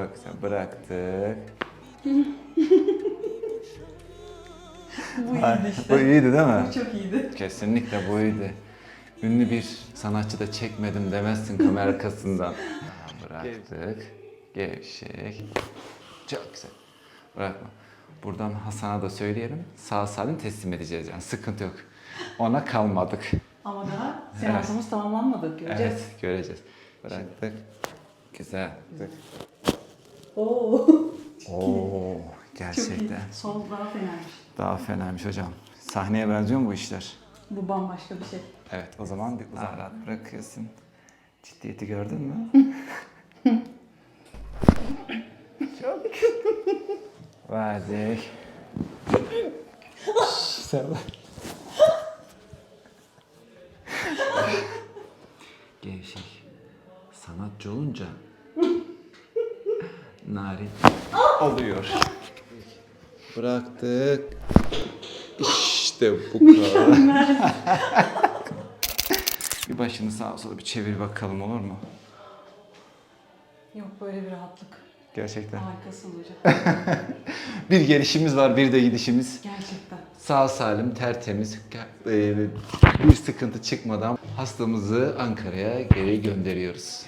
Çok güzel bıraktık. Bu iyiydi işte. Bu iyiydi değil mi? Bu çok iyiydi. Kesinlikle bu iyiydi. Ünlü bir sanatçı da çekmedim demezsin kamera arkasından. Bıraktık. Gevşek. Çok güzel. Bırakma. Buradan Hasan'a da söyleyelim. Sağ salim teslim edeceğiz yani. Sıkıntı yok. Ona kalmadık. Ama daha seansımız tamamlanmadı. Göreceğiz. Evet, göreceğiz. Bıraktık. Güzel. Oo. Oo, Çok iyi. gerçekten. Sol daha fenaymış. Daha fenaymış hocam. Sahneye benziyor mu bu işler? Bu bambaşka bir şey. Evet, o zaman bir daha rahat bırakıyorsun. Ciddiyeti gördün mü? Çok. Verdik. Sen Gevşek. Sanatçı olunca narin oluyor. Bıraktık. İşte bu kadar. bir başını sağa sola bir çevir bakalım olur mu? Yok böyle bir rahatlık. Gerçekten. Harikasın hocam. Bir gelişimiz var, bir de gidişimiz. Gerçekten. Sağ salim, tertemiz, e, bir sıkıntı çıkmadan hastamızı Ankara'ya geri gönderiyoruz.